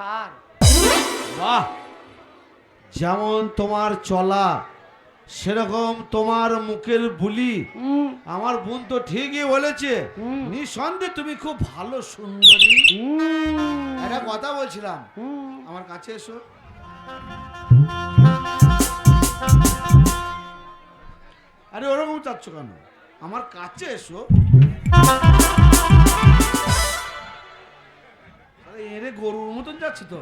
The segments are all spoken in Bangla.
সার। বাহ! যেমন তোমার চলা সেরকম তোমার মুখের বুলি। আমার বোন তো ঠিকই বলেছে। নিঃসন্দেহে তুমি খুব ভালো সুন্দরী। একটা কথা বলছিলাম। আমার কাছে এসো। আরে ওরকম চাচ্ছ কেন? আমার কাছে এসো। গরুর তো?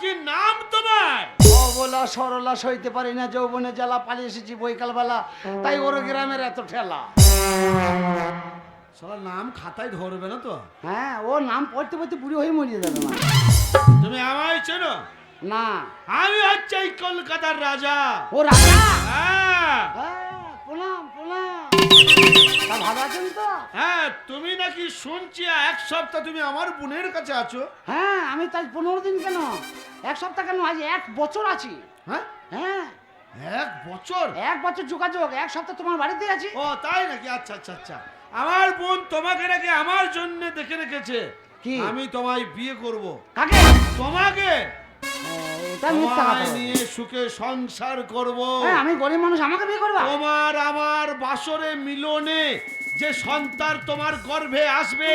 কি নাম তোমার? অবলা সরলা সইতে পারি না যৌবনে জ্বালা পালিয়ে এসেছি বৈকালবেলা। তাই ওর গ্রামের এত ঠেলা। নাম খাতায় ধরবে না তো? হ্যাঁ ও নাম পড়তে পড়তে বুড়ি হয়ে মরিয়ে যাবে না তুমি আমায় চেনো? না। আমি হচ্ছে এই কলকাতার রাজা। ও রাজা? হ্যাঁ, প্রণাম প্রণাম। তা ভালো আছেন তো? হ্যাঁ তুমি নাকি শুনছি এক সপ্তাহ তুমি আমার বোনের কাছে আছো। হ্যাঁ আমি তাই পনেরো দিন কেন? এক সপ্তাহ কেন? আজ এক বছর আছি। হ্যাঁ? হ্যাঁ। এক বছর? এক বছর যোগাযোগ এক সপ্তাহ তোমার বাড়িতে আছি। ও তাই নাকি? আচ্ছা আচ্ছা আচ্ছা। আমার বোন তোমাকে নাকি আমার জন্য দেখে রেখেছে। কি? আমি তোমায় বিয়ে করব। কাকে? তোমাকে? সুখে সংসার করব। হ্যাঁ, আমি গরিব মানুষ আমাকে বিয়ে করবা? তোমার আমার বাসরে মিলনে যে সন্তান তোমার গর্ভে আসবে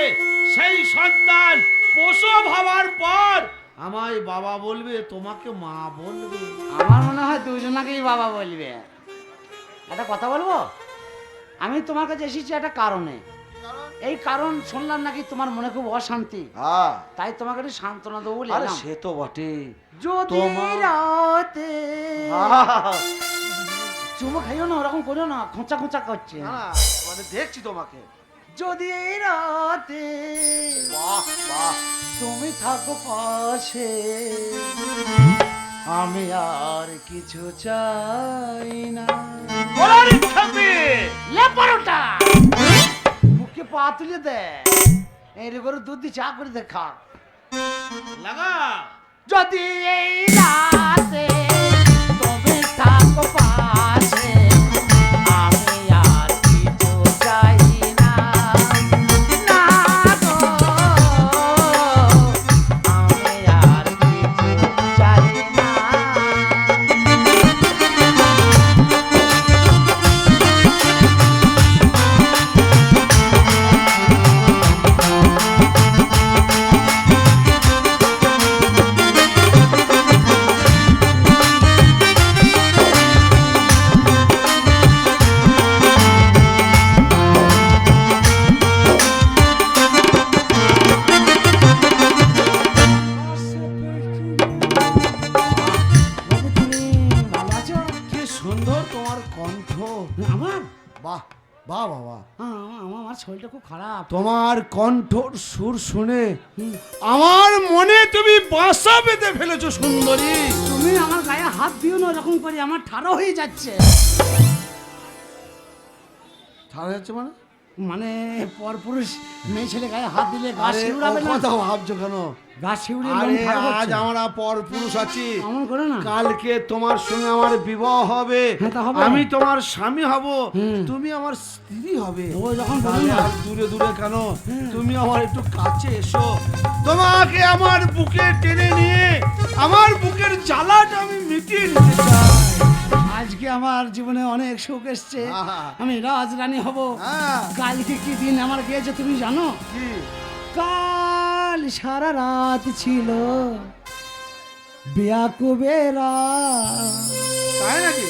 সেই সন্তান প্রসব হওয়ার পর আমায় বাবা বলবে তোমাকে মা বলবে। আমার মনে হয় দুজনাকেই বাবা বলবে। একটা কথা বলব? আমি তোমার কাছে এসেছি একটা কারণে। এই কারণ শুনলাম নাকি তোমার মনে খুব অশান্তি। হ্যাঁ। তাই তোমাকে একটু সান্ত্বনা দেবো আরে সে তো বটে। যদি রাতে চুমো খাইও না ওরকম করো না খোঁচা খোঁচা করছে। মানে দেখছি তোমাকে। যদি রাতে তুমি থাকো পাশে আমি আর কিছু চাই না। পা তুলে দে। এই রে করে দুধ দিয়ে চা করে দে খা। লাগা যদি এই রাতে তুমি থাকো পাশে তোমার কণ্ঠর সুর শুনে আমার মনে তুমি বাসা বেঁধে ফেলেছো সুন্দরী। তুমি আমার গায়ে হাত দিও না এরকম করে আমার ঠাড়ো হয়ে যাচ্ছে। ছাড়া যাচ্ছে মানে? মানে পরপুরুষ মেয়ে ছেলে গায়ে হাত দিলে গা শিউড়াবে না? কথা ভাবছ কেন? গা শিউড়ে আজ আমরা পর পুরুষ আছি এমন করে না। কালকে তোমার সঙ্গে আমার বিবাহ হবে। হ্যাঁ। আমি তোমার স্বামী হব। তুমি আমার স্ত্রী হবে। ও যখন। দূরে দূরে কেন? তুমি আমার একটু কাছে এসো। তোমাকে আমার বুকে টেনে নিয়ে আমার বুকের জ্বালাটা আমি মিটিয়ে নিতে চাই। আজকে আমার জীবনে অনেক সুখ এসছে। আমি রাজরানী হব। হ্যাঁ। কালকে কি দিন আমার গিয়েছে তুমি জানো? কাল সারা রাত ছিল। বিয়াকুবেরা তাই নাকি?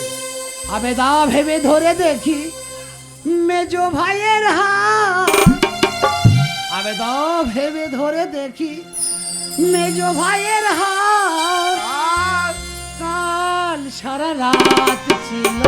আবেদা ভেবে ধরে দেখি মেজো ভাইয়ের হাত। আবেদা ভেবে ধরে দেখি মেজো ভাইয়ের হাত। কাল সারা রাত ছিল।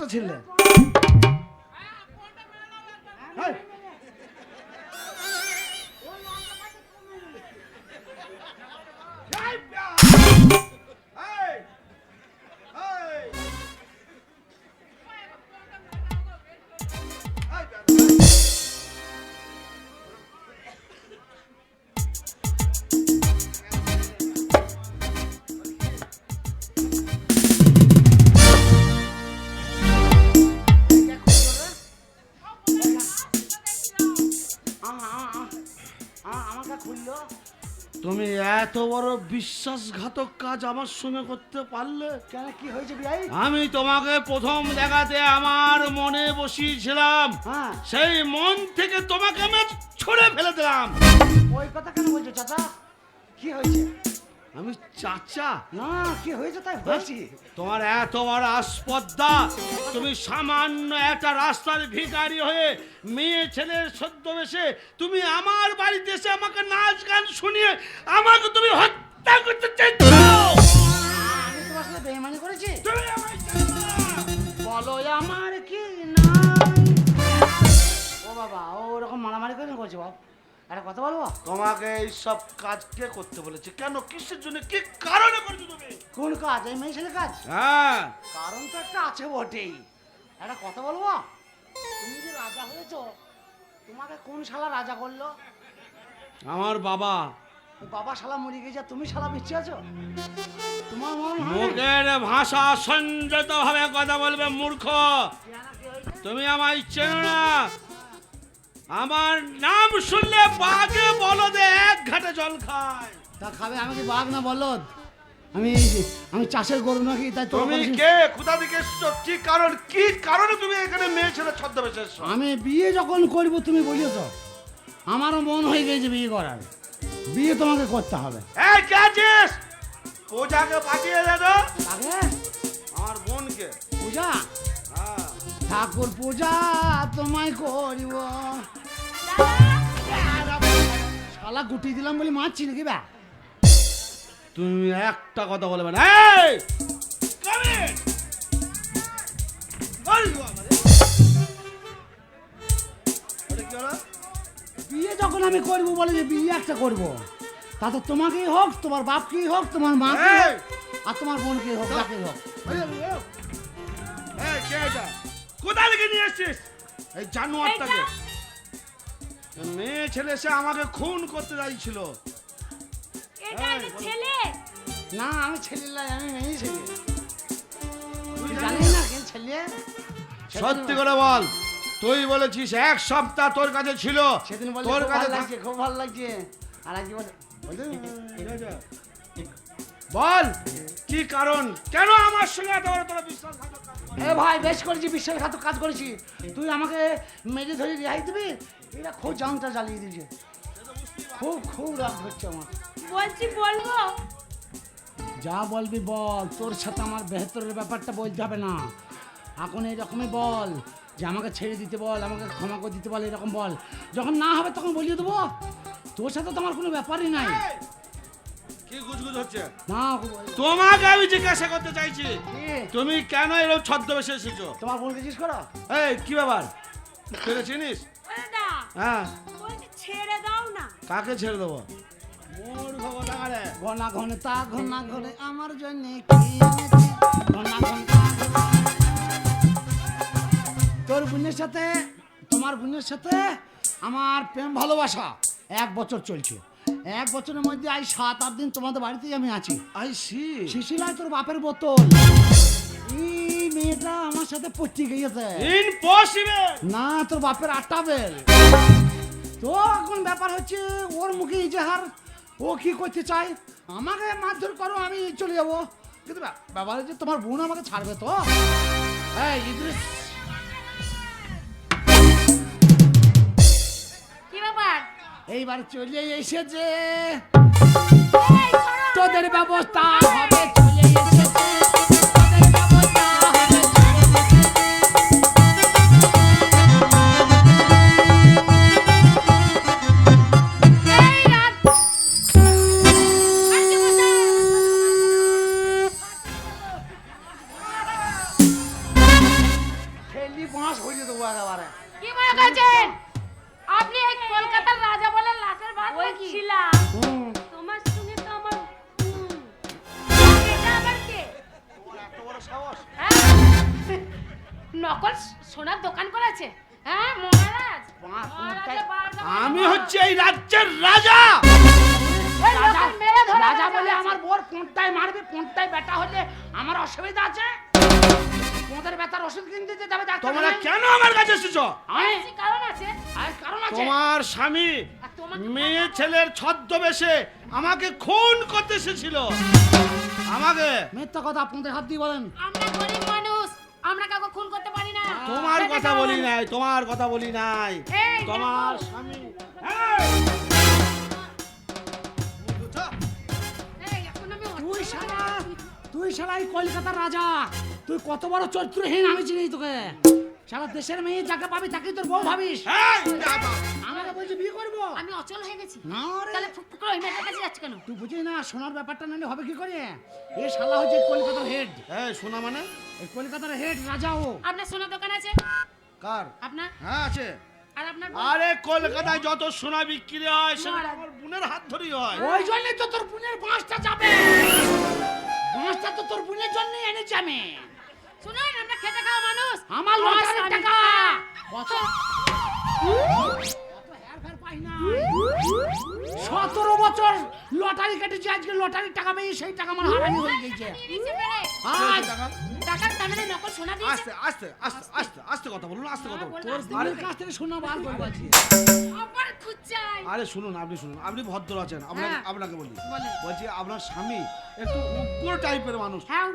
দুটাটাই তো বেটা ছেলে। এত বড় বিশ্বাসঘাতক কাজ আমার সঙ্গে করতে পারলে? কেন কি হয়েছে বিয়াই আমি তোমাকে প্রথম দেখাতে আমার মনে বসিয়েছিলাম। হ্যাঁ। সেই মন থেকে তোমাকে আমি ছুঁড়ে ফেলে দিলাম। ওই কথা কেন বলছো চাচা? কি হয়েছে? আমি চাচা। না কি হয়েছে তাই বলছি? তোমার এত বড় আস্পর্ধা তুমি সামান্য একটা রাস্তার ভিখারি হয়ে মেয়ে ছেলের সদ্য বেশে তুমি আমার বাড়িতে এসে আমাকে নাচ গান শুনিয়ে আমাকে তুমি হত্যা করতে চাইছো আমি তোমার সাথে বেইমানি করেছি। বলো আমার কি নাই ও বাবা ও ওরকম মারামারি করে করছে বাবা একটা কথা বলব? তোমাকে এই সব কাজ কে করতে বলেছে? কেন? কিসের জন্য? কি কারণে করছ তুমি? কোন কাজ? এই মেয়ে ছেলে কাজ? হ্যাঁ। কারণ তো একটা আছে বটেই। একটা কথা বলব? তুমি যে রাজা হয়েছো তোমাকে কোন শালা রাজা করল? আমার বাবা। বাবা শালা মরে গেছে তুমি শালা বেঁচে আছো? তোমার মন মুখের ভাষা সংযত ভাবে কথা বলবে মূর্খ। তুমি আমায় চেনো না। আমার নাম শুনলে বাঘে বলদে এক ঘাটে জল খায়। তা খাবে আমি কি বাঘ না বলদ? আমি আমি চাষের গরু নাকি তাই তুমি কে? থেকে এসছো কি কারণ কি কারণে তুমি এখানে মেয়ে ছেলে ছদ্মবেশে আমি বিয়ে যখন করব তুমি বলিও তো আমারও মন হয়ে গেছে বিয়ে করার। বিয়ে তোমাকে করতে হবে। এই কে আছিস? পূজাকে পাঠিয়ে দে তো। আগে আমার বোনকে। পূজা? হ্যাঁ। ঠাকুর পূজা তোমায় করিব। শালা গুটি দিলাম বলে মারছি নাকি বা তুমি একটা কথা বলবে না? বিয়ে যখন আমি করব বলে যে বিয়ে একটা করব তাতে তোমাকেই হোক তোমার বাপকেই হোক তোমার মা আর তোমার বোনকেই হোক হোক এই, এই, এই। এই, কে এটা? কোথা থেকে নিয়ে এসছিস এই জানোয়ারটাকে মেয়ে ছেলে সে আমাকে খুন করতে চাইছিল এটা একটা ছেলে না আমি ছেলে লাই আমি মেয়ে ছেলে তুই জানিস না কেন ছেলে সত্যি করে বল তুই বলেছিস এক সপ্তাহ তোর কাছে ছিল সেদিন বলে তোর কাছে লাগছে খুব ভালো লাগছে আর আজকে বলে বল কি কারণ কেন আমার সঙ্গে এত বড় তোর বিশ্বাসঘাতক? এ ভাই বেশ করেছি বিশ্বাসঘাতক কাজ করেছি। তুই আমাকে মেরে ধরে রেহাই দিবি? এটা খুব জানটা জ্বালিয়ে দিয়েছে। খুব খুব রাগ হচ্ছে আমার। বলছি বলব? যা বলবি বল তোর সাথে আমার বেহতরের ব্যাপারটা বলতে হবে না। এখন এরকমই বল যে আমাকে ছেড়ে দিতে বল আমাকে ক্ষমা করে দিতে বল এরকম বল। যখন না হবে তখন বলিয়ে দেবো। তোর সাথে তো আমার কোনো ব্যাপারই নাই। কি গুজগুজ হচ্ছে? না তোমাকে আমি জিজ্ঞাসা করতে চাইছি তুমি কেন এরকম ছদ্মবেশে এসেছ? তোমার বোনকে জিজ্ঞেস করো। এই কি ব্যাপার? তুই চিনিস? হ্যাঁ। ছেড়ে দাও না। কাকে ছেড়ে দেবো। ঘনা ঘনে তা ঘনা ঘরে আমার জন্য কি ঘনা ঘন তোর বোনের সাথে তোমার বোনের সাথে আমার প্রেম ভালোবাসা এক বছর চলছে। এক বছরের মধ্যে আজ সাত আট দিন তোমাদের বাড়িতেই আমি আছি। আই সি শিশিলায় তোর বাপের বোতল। এই মেয়েটা আমার সাথে গিয়েছে। ইম্পসিবল না তোর বাপের আটটা বেল। তো এখন ব্যাপার হচ্ছে ওর মুখে ইজাহার ও কি করতে চায়? আমাকে মারধর করো আমি চলে যাব। কিন্তু ব্যাপার হচ্ছে তোমার বোন আমাকে ছাড়বে তো। এই ইদ্রিস। এইবার চলে এসেছে। তোদের ব্যবস্থা হবে। নকল সোনার দোকান করেছে? হ্যাঁ মহারাজ? আমি হচ্ছে এই রাজ্যের রাজা! রাজা বলে আমার বোর কোনটায় মারবে কোনটায় বেটা হলে আমার অসুবিধা আছে। তোমাদের বেটার ওষুধ কিনতে যেতে হবে তোমরা কেন আমার কাছে এসেছ? আমি আছে, কারণ আছে। আর কারণ আছে? তোমার স্বামী মেয়ে ছেলের ছদ্মবেশে আমাকে খুন করতে এসেছিল। আমাকে মিথ্যা কথা আপনাদের হাত দিয়ে বলেন। আমরা গরিব মানুষ আমরা কাউকে খুন করতে তোমার কথা বলি নাই তোমার কথা বলি নাই। তোমার স্বামী। তুই শালা তুই শালা কলকাতার রাজা। তুই কত বড় চরিত্রহীন আমি চিনি তোকে। সারা দেশের মেয়ে যাকে পাবি তাকে তোর বউ ভাবিস। আমি অচল হয়ে গেছি। না রে। তাহলে ফুক ফুক করে ওই মেয়েটার কাছে যাচ্ছে কেন? তুই বুঝিস না সোনার ব্যাপারটা নাহলে হবে কি করে? এ শালা হচ্ছে কলকাতার হেড হ্যাঁ শোনা মানে? এই কলকাতার হেড রাজা ও। আপনার সোনার দোকান আছে? কার? আপনার? হ্যাঁ আছে। আর আপনার আরে কলকাতায় যত সোনা বিক্রি হয় সেটা মহারাজ। আমার বোনের হাত ধরেই হয়। ওই জন্যই তো তোর বোনের বাঁশটা যাবে বাঁশটা তো তোর বোনের জন্যই এনেছি আমি শুনুন আমরা খেতে খাওয়া মানুষ। আমার লটারির টাকা। হ্যাঁ। বছর লটারি কেটেছি আজকে লটারির টাকা পেয়ে সেই টাকা আমার হারানি হয়ে গেছে? টাকার দামে নকল সোনা দিয়েছে। আস্তে আস্তে আস্তে আস্তে। আস্তে কথা বলুন আস্তে কথা বলুন। তোর কাছ থেকে শোনা বার করব আজকে। আবার খুঁজাই আরে শুনুন আপনি শুনুন আপনি ভদ্র আছেন আপনাকে হ্যাঁ। আপনাকে বলি। বলছি আপনার স্বামী একটু উগ্র টাইপের মানুষ। হ্যাঁ।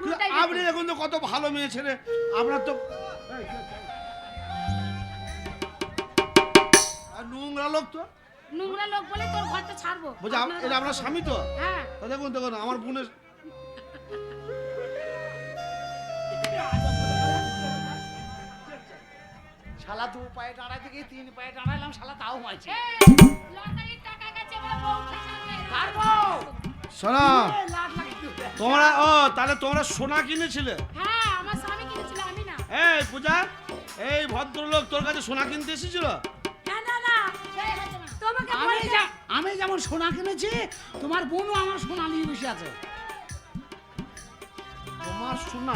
আপনি দেখুন তো কত ভালো মেয়ে ছেলে। আপনার তো? আর নোংরা লোক তো? নোংরা লোক বলে তোর ঘরটা ছাড়বো। বলছি এটা আপনার স্বামী তো? হ্যাঁ। তা দেখুন দেখুন আমার বোনের শালা দু পায়ে দাঁড়াইতে গিয়ে তিন পায়ে দাঁড়াইলাম শালা তাও মারছে এই, লটারির টাকা গেছে বলে বউ খেসাবে। কার বউ? শোনা লাখ লাখ টাকা। তোমরা ও তাহলে তোমরা সোনা কিনেছিলে? হ্যাঁ আমার স্বামী কিনেছিল আমি না। এই পূজা এই ভদ্রলোক তোর কাছে সোনা কিনতে এসেছিল? আমি যা- আমি যেমন সোনা কিনেছি তোমার বোনও আমার সোনা নিয়ে বসে আছে। তোমার সোনা?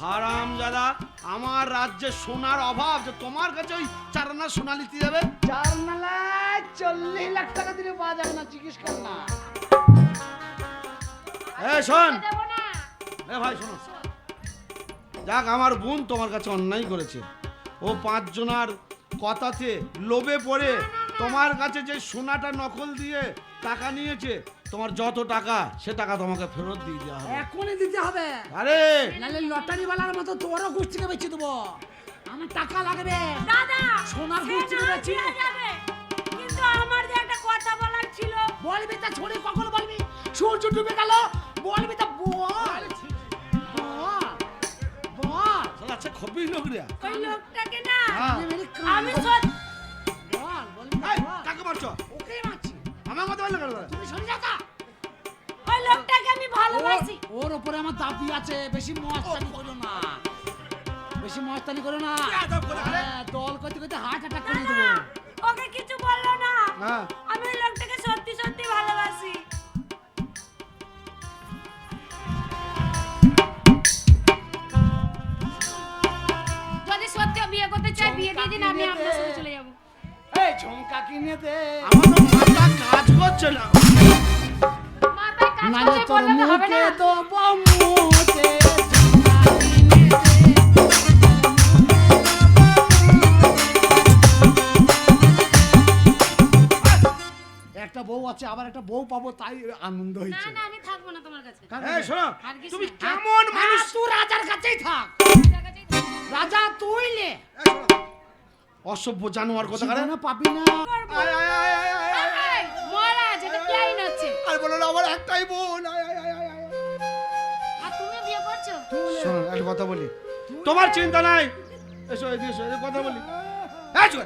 হারাম দাদা আমার রাজ্যে সোনার অভাব যে তোমার কাছে ওই চারানা সোনা নিতে যাবে? চার চল্লিশ লাখ টাকা দিলে পাওয়া যাবে না জিজ্ঞেস কর না। এ শোন। দেবো না। এ ভাই শোনো। যাক আমার বোন তোমার কাছে অন্যায় করেছে। ও পাঁচজনার কথাতে লোভে পড়ে তোমার কাছে যে সোনাটা নকল দিয়ে টাকা নিয়েছে তোমার যত টাকা সে টাকা তোমাকে ফেরত দিয়ে দেওয়া হবে। এখনই দিতে হবে। আরে! নাহলে লটারি বালার মতো তোরও গোষ্ঠীকে বেঁচে দেবো। আমার টাকা লাগবে। দাদা সোনার সে গোষ্ঠী না যাবে। কিন্তু আমার যে একটা কথা বলার ছিল। বলবি তা ছড়ি কখন বলবি? সূর্য ডুবে গেল বলবি তা বল। বল। বল। আচ্ছা খবি লোক রে। ওই লোকটাকে না হ্যাঁ। আমি। সত্যি কাকে মারছো? ওকেই মারছি। আমার কথা বললে কেন তুমি সরে যা তা। ওই লোকটাকে আমি ভালোবাসি। ওর- ওর উপরে আমার দাবি আছে। বেশি মস্তানি করো না। বেশি মস্তানি করো না। বেয়াদব করে, আরে। হ্যাঁ, দল করতে করতে হার্ট অ্যাটাক করে দেবো। ওকে কিছু বলল না। হ্যাঁ। আমি ওই লোকটাকে সত্যি সত্যি ভালোবাসি। যদি সত্যি বিয়ে করতে চাই বিয়ে দিয়ে দিন আমি আপনার সাথে চলে যাব। ঝুমকা কিনে দে। আমার মাথা কাজ করছে না। নালে তোর বললে তো হবে মুখে না। একটা বউ আছে আবার একটা বউ পাবো তাই আনন্দ না হয়েছে। না আমি থাকব না তোমার কাছে। এই শোনো আর কিছু তুমি না। কেমন মানুষ? হ্যাঁ, তুই রাজার কাছেই থাক। রাজা তুই লে এই শোনো, অসভ্য জানোয়ার কথা কারে না পাবি না। মহারাজ এটা কি আইন আর বলো না আমার একটাই বোন। আয় আয় আয় আয় আয়। আর তুমি বিয়ে করছ? শোনো একটা কথা বলি। তোমার চিন্তা নাই। এসো এদিকে এসো কথা বলি। হ্যাঁ। এই,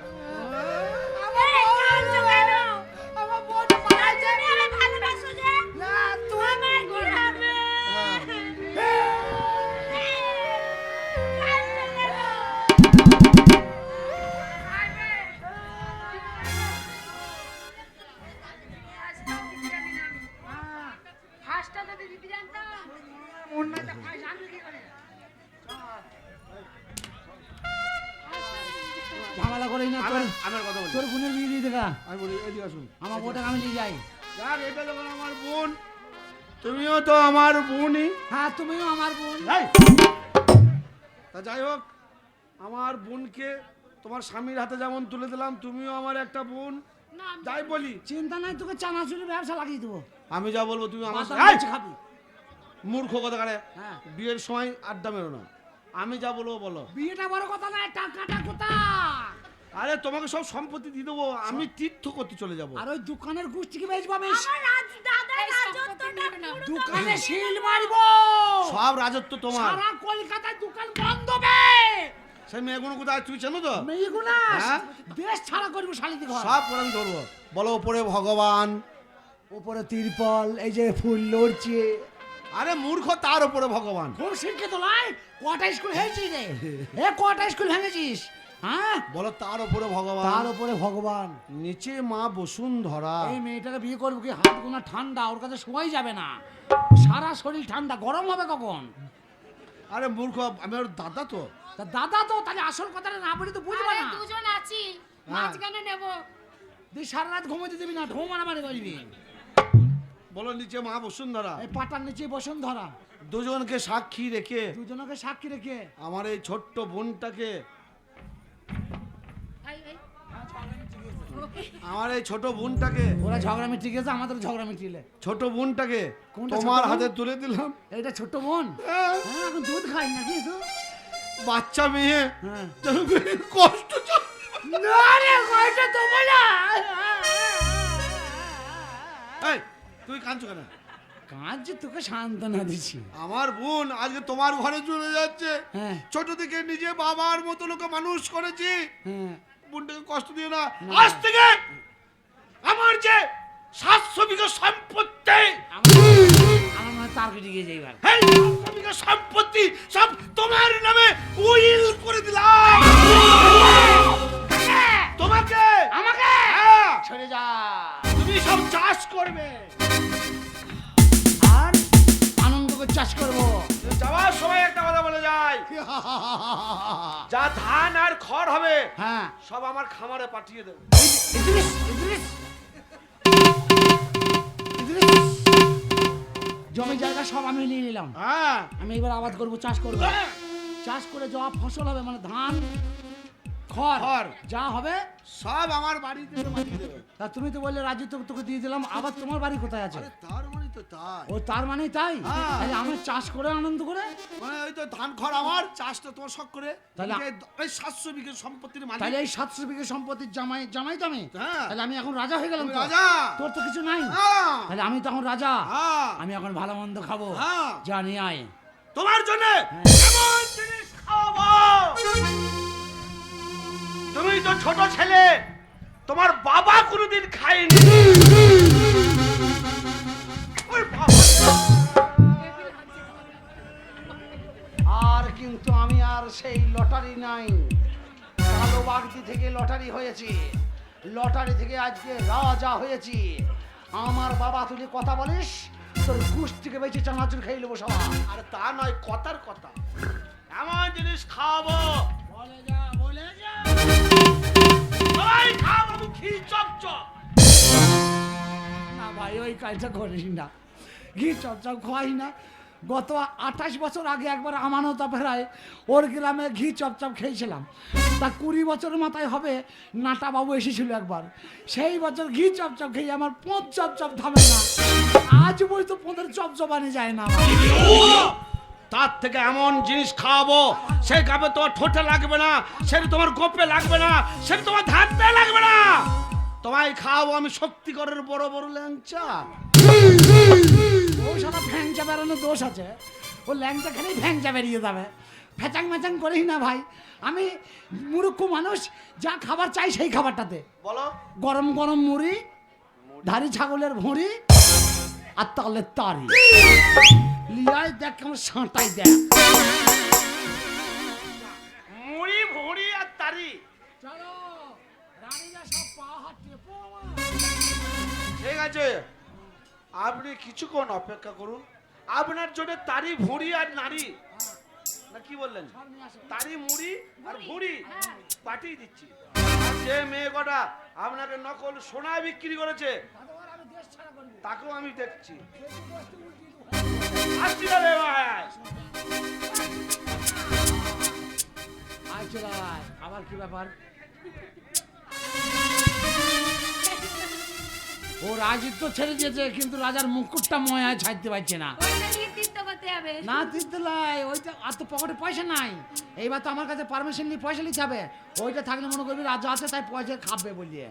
ঝামেলা না তোর আমার কথা তোর বোনের বিয়ে দিয়ে দেখা আমি বলি এদিকে আসুন। আমার আমি নিয়ে যাই। যার এটা যখন আমার বোন? তুমিও তো আমার বোনই। হ্যাঁ তুমিও আমার বোন। তা যাই হোক আমার বোনকে তোমার স্বামীর হাতে যেমন তুলে দিলাম তুমিও আমার একটা বোন। যাই বলি। চিন্তা নাই তোকে চানাচুরি ব্যবসা লাগিয়ে দেবো। আমি যা বলব তুমি আমার খাবি। মূর্খ কথা কারে হ্যাঁ। বিয়ের সময় আড্ডা মেরো না। আমি যা বলব বলো। বিয়েটা বড় কথা না টাকাটা কোথা আরে তোমাকে সব সম্পত্তি দিয়ে দেবো আমি তীর্থ করতে চলে যাব। আর ওই দোকানের বেচবো আমি দাদা রাজত্বটা পুরো দোকানে শিল মারবো। সব রাজত্ব তোমার। সারা কলকাতায় দোকান বন্ধ বে। সেই মেয়েগুলো কোথায় তুমি চেনো তো? মেয়েগুনা হ্যাঁ? দেশ ছাড়া করব ঘর। সব করে আমি ধরবো। বলো ওপরে ভগবান। উপরে তিরপল এই যে ফুল লড়ছে। আরে মূর্খ তার ওপরে ভগবান। খুব শিক্ষিত নয় কটা স্কুল ভেঙেছিস রে? এ কটা স্কুল ভেঙেছিস? হ্যাঁ? বলো তার ওপরে ভগবান। তার উপরে ভগবান। নিচে মা বসুন্ধরা। এই মেয়েটাকে বিয়ে করব কি? হাত গোনা ঠান্ডা ওর কাছে শোয়াই যাবে না। সারা শরীর ঠান্ডা গরম হবে কখন? আরে মূর্খ আমি ওর দাদা তো। তা দাদা তো তাহলে আসল কথাটা না বলি তো বুঝবে না। দুজন আছি হ্যাঁ। মাঝখানে নেব। তুই সারা রাত ঘুমোতে দিবি না ঢৌ মারামারি করবি। বলো নিচে মা বসুন্ধরা। এই পাটার নিচে বসন ধরা দুজনকে সাক্ষী রেখে দুজনকে সাক্ষী রেখে। আমার এই ছোট্ট বোনটাকে। আমার এই ছোট বোনটাকে ওরা ঝগড়া মিটিয়ে গেছে আমাদের ঝগড়া মিটিলে ছোট বোনটাকে কোনটা তোমার হাতে তুলে দিলাম। এটা ছোট বোন? হ্যাঁ, হ্যাঁ এখন দুধ খাই নাকি তো? বাচ্চা মেয়ে। হ্যাঁ। কষ্ট। না রে কয়টা তো বলা তুই কাঁদছো কেন? কাঁদছি তোকে সান্ত্বনা দিচ্ছি। আমার বোন আজকে তোমার ঘরে চলে যাচ্ছে। হ্যাঁ। ছোট থেকে নিজে বাবার মতো লোকে মানুষ করেছি। হ্যাঁ। বোনটাকে কষ্ট দিও না। আজ থেকে আমার যে সাতশো বিঘা সম্পত্তি আমার আমার মনে তার গিয়ে যাইবার এই সাতশো বিঘা সম্পত্তি সব তোমার নামে উইল করে দিলাম। তোমাকে? আমাকে? হ্যাঁ, ছেড়ে যা। তুমি সব চাষ করবে। আর আনন্দ করে চাষ করব। যাওয়ার সময় একটা কথা বলে যায় যা ধান আর খড় হবে হ্যাঁ। সব আমার খামারে পাঠিয়ে দেবে। ইদ্রিস ইদ্রিস ইদ্রিস। জমি জায়গা সব আমি নিয়ে নিলাম। হ্যাঁ। আমি এবার আবাদ করব চাষ করব। চাষ করে যা ফসল হবে মানে ধান খড় খড়। যা হবে। সব আমার বাড়িতে দেবে। তা তুমি তো বললে রাজু তোকে দিয়ে দিলাম আবার তোমার বাড়ি কোথায় আছে? তার মানে তো তাই। ও তার মানে তাই? হ্যাঁ। তাহলে আমি চাষ করে আনন্দ করে? মানে ওই তো ধান খড় আমার চাষটা তোমার শখ করে। তাহলে- ওই সাতশো বিঘে সম্পত্তির মালিক। তাহলে এই সাতশো বিঘে সম্পত্তির জামাই জামাই তো আমি? হ্যাঁ। তাহলে আমি এখন রাজা হয়ে গেলাম রাজা। তোর তো কিছু নাই? তাহলে আমি তখন রাজা। হ্যাঁ। আমি এখন ভালো মন্দ খাব। জানি আয়। তোমার জন্য। এমন জিনিস খাওয়াবো। তুমি তো ছোট ছেলে। তোমার বাবা কোনোদিন খায়নি। আর কিন্তু আমি আর সেই লটারি নাই। কালো বাগদি থেকে লটারি হয়েছি। লটারি থেকে আজকে রাজা হয়েছি। আমার বাবা তুই কথা বলিস তোর ঘুষ থেকে বেঁচে চানাচুর খেয়ে নেব সবাই আর তা নয় কথার কথা। এমন জিনিস খাওয়াবো। ঘি চপচপ না ভাই ওই কাজটা করিস না। ঘি চপচপ খোয়াই না। গত আঠাশ বছর আগে একবার আমানত ফেরায় ওর গ্রামে ঘি চপচপ খেয়েছিলাম। তা কুড়ি বছর মাথায় হবে নাটা বাবু এসেছিল একবার। সেই বছর ঘি চপচপ খেয়ে আমার পোঁত চপচপ থামে না। আজ বই তো পোঁতের চপচপানি যায় না। তার থেকে এমন জিনিস খাওয়াবো সে গাবে তোমার ঠোঁটে লাগবে না সেটা তোমার গোপে লাগবে না সেটা তোমার ধাতে লাগবে না। তোমায় খাওয়াবো আমি শক্তি শক্তিকরের বড় বড় ল্যাংচা। ওই সারা ফ্যাংচা বেরোনোর দোষ আছে। ও ল্যাংচা খেলেই ফ্যাংচা বেরিয়ে যাবে। ফ্যাচাং ম্যাচাং করিস না ভাই। আমি মুরুক্ষ মানুষ যা খাবার চাই সেই খাবারটাতে। বলো। গরম গরম মুড়ি ধারি ছাগলের ভুঁড়ি আর তাহলে তারি। লিয়াই দেখ কেমন সাঁটাই দেখ মুড়ি ভুড়ি আর তারি। চলো রানীরা সব পা হাত টেপো ঠিক আছে আপনি কিছুক্ষণ অপেক্ষা করুন। আপনার জন্য তারি ভুড়ি আর নারী না কি বললেন। তারি মুড়ি আর ভুড়ি হ্যাঁ। পাঠিয়ে দিচ্ছি। যে মেয়ে কটা আপনাকে নকল সোনা বিক্রি করেছে। তাকেও আমি দেখছি। দেবো। ভাই। আয় চলে আয়। আবার কি ব্যাপার? ও রাজিত্ব ছেড়ে দিয়েছে কিন্তু রাজার মুকুটটা ময়ায় ছাড়তে পারছে না। না দিতে লাই ওইটা আর তো পকেটে পয়সা নাই। এইবার তো আমার কাছে পারমিশন নিয়ে পয়সা নিতে হবে। ওইটা থাকলে মনে করবি রাজা আছে তাই পয়সা খাবে বলিয়ে।